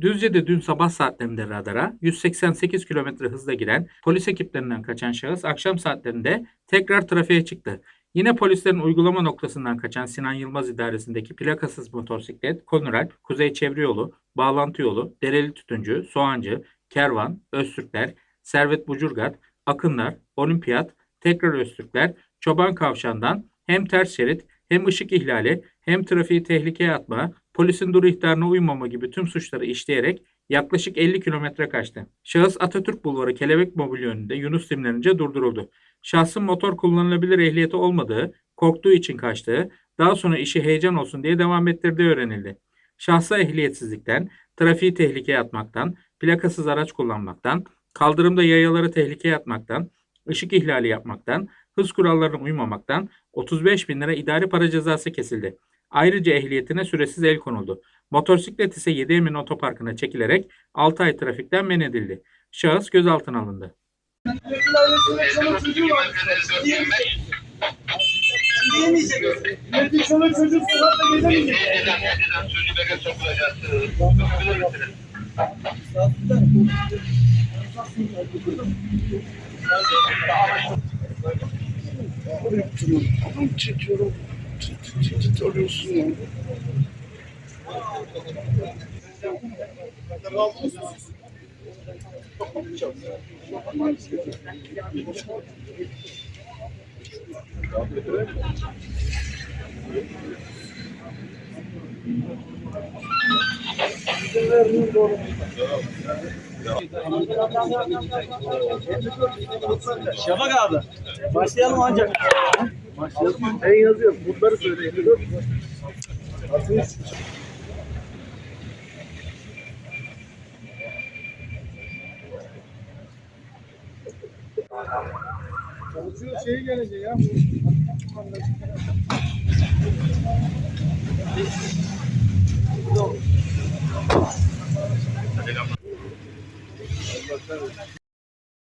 Düzce'de dün sabah saatlerinde radara 188 km hızla giren polis ekiplerinden kaçan şahıs akşam saatlerinde tekrar trafiğe çıktı. Yine polislerin uygulama noktasından kaçan Sinan Yılmaz idaresindeki plakasız motosiklet, Konuralp, Kuzey Çevre Yolu, Bağlantı Yolu, Dereli Tütüncü, Soğancı, Kervan, Öztürkler, Servet Bucurgat, Akınlar, Olimpiyat, tekrar Öztürkler, Çoban Kavşan'dan hem ters şerit hem ışık ihlali hem trafiği tehlikeye atma, polisin dur ihtarına uymama gibi tüm suçları işleyerek yaklaşık 50 kilometre kaçtı. Şahıs Atatürk Bulvarı Kelebek Mobilya önünde Yunus dinlenince durduruldu. Şahsın motor kullanılabilir ehliyeti olmadığı, korktuğu için kaçtığı, daha sonra işi heyecan olsun diye devam ettirdiği öğrenildi. Şahsa ehliyetsizlikten, trafiği tehlikeye atmaktan, plakasız araç kullanmaktan, kaldırımda yayaları tehlikeye atmaktan, ışık ihlali yapmaktan, hız kurallarına uymamaktan 35 bin lira idari para cezası kesildi. Ayrıca ehliyetine süresiz el konuldu. Motosiklet ise 7 Emin Otoparkı'na çekilerek 6 ay trafikten men edildi. Şahıs gözaltına alındı. Milletin ailesinde çoluk var. Diyemeyecek. Milletin çoluk çocuğu sokakta gezemeyecek. Adam çekiyorum. Tıt tıt arıyorsun ya. Şafak abi. Başlayalım ancak. Başlayalım. Ben yazıyorum. Bunları söyleyin. Çalışıyor şey gelecek ya.